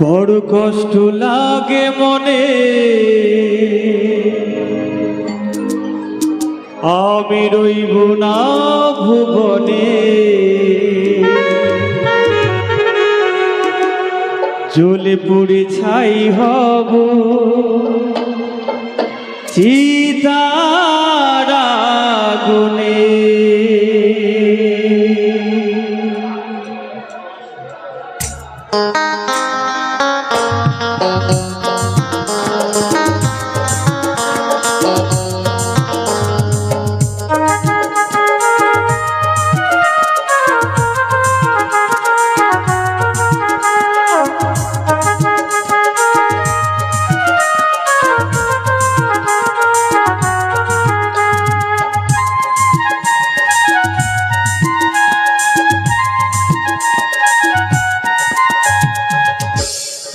বড় কষ্ট লাগে মনে। আমি রইব না ভুবনে। জ্বলে পুড়ে ছাই হব। চিতারা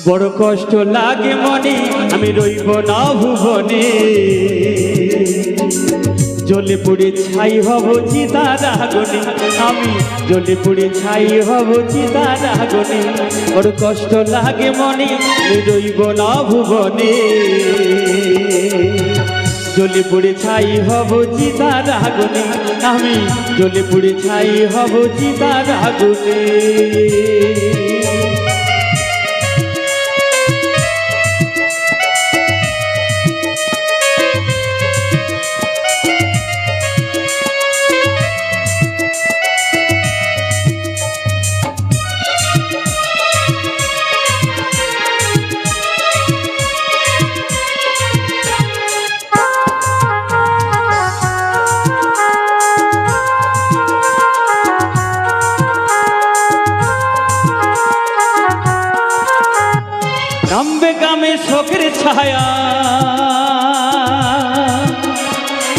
বড় কষ্ট লাগে মনে, আমি রইব না ভুবনে। জ্বলে পুড়ে ছাই হব চিতার আগুনে, আমি জ্বলে পুড়ে ছাই হব চিতার আগুনে। বড় কষ্ট লাগে মনে, আমি রইব না ভুবনে। জ্বলে পুড়ে ছাই হব চিতার আগুনে, আমি জ্বলে পুড়ে ছাই হব চিতার আগুনে। নামবে গামে শোকের ছায়া।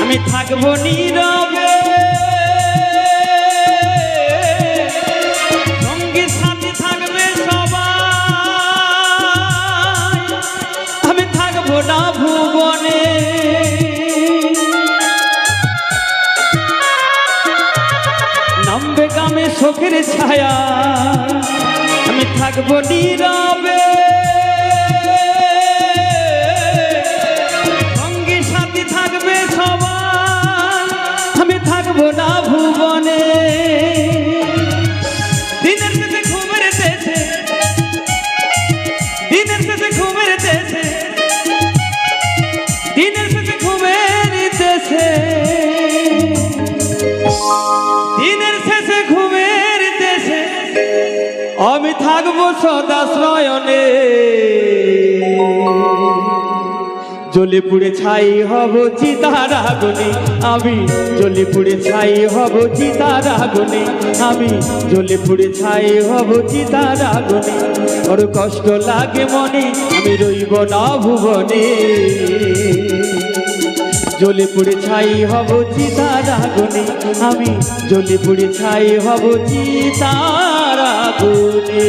আমি থাকব নীরবে। সঙ্গী সাথী থাকবে সবাই। আমি থাকব না ভুবনে। নামবে গামে শোকের ছায়া। আমি থাকব নীরবে। দিনের শেষে ঘুমের দেশে দিনের শেষে ঘুমের দেশে আমি থাকব সদা শ্রয়নে জ্বলে পুড়ে ছাই হব চিতার আগুনে। আমি জ্বলে পুড়ে ছাই হব চিতার আগুনে। আমি জ্বলে পুড়ে ছাই হব চিতার আগুনে। ওর কষ্ট লাগে মনে, আমি রইব না ভুবনে জ্বলে পুড়ে ছাই হব চিতার আগুনে। আমি জ্বলে পুড়ে ছাই হব চিতার আগুনে।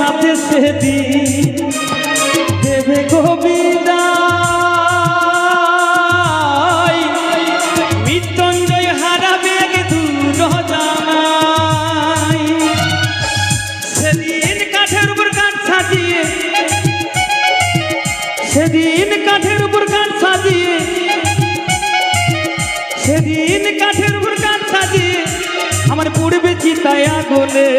সাথে সেদিন দেবে গোবিন্দা মৃত্যুঞ্জয় হারাবে আগে দুর্গ জানাই সেদিন কাঠের উপর কাঠ সাজিয়ে, সেদিন কাঠের উপর কাঠ সাজিয়ে, সেদিন কাঠের উপর কাঠ সাজিয়ে, আমার পূর্বে চিতায় আগুনে।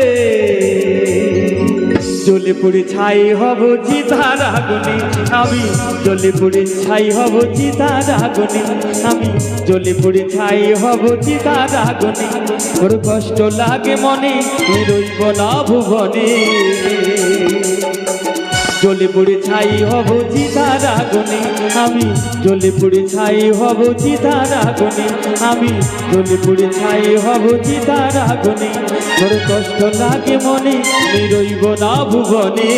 জ্বলে পুড়ে ছাই হব চিতার আগুনে। আমি জ্বলে পুড়ে ছাই হব চিতার আগুনে। আমি জ্বলে পুড়ে ছাই হব চিতার আগুনে। ওর কষ্ট লাগে মনে রইব না ভুবনে জ্বলে পুড়ে ছাই হব চিতার আগুনে। আমি জ্বলে পুড়ে ছাই হব চিতার আগুনে। আমি জ্বলে পুড়ে ছাই হব চিতার আগুনে। তোর কষ্ট লাগে মনে আমি রইব না ভুবনে।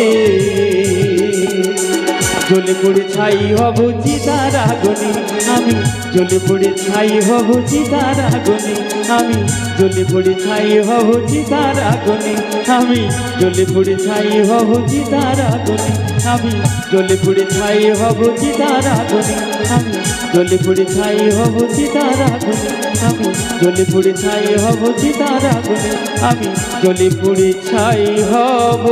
জ্বলে পুড়ে ছাই হব চিতার আগুনে। আমি জ্বলে পুড়ে ছাই হব চিতার আগুনে। আমি জ্বলে পুড়ে ছাই হব চিতার আগুনে। আমি জ্বলে পুড়ে ছাই হব চিতার আগুনে। আমি জ্বলে পুড়ে ছাই হব চিতার আগুনে। আমি জ্বলে পুড়ে ছাই হব চিতার আগুনে। আমি জ্বলে পুড়ে ছাই হব চিতার আগুনে। আমি জ্বলে পুড়ে ছাই হব।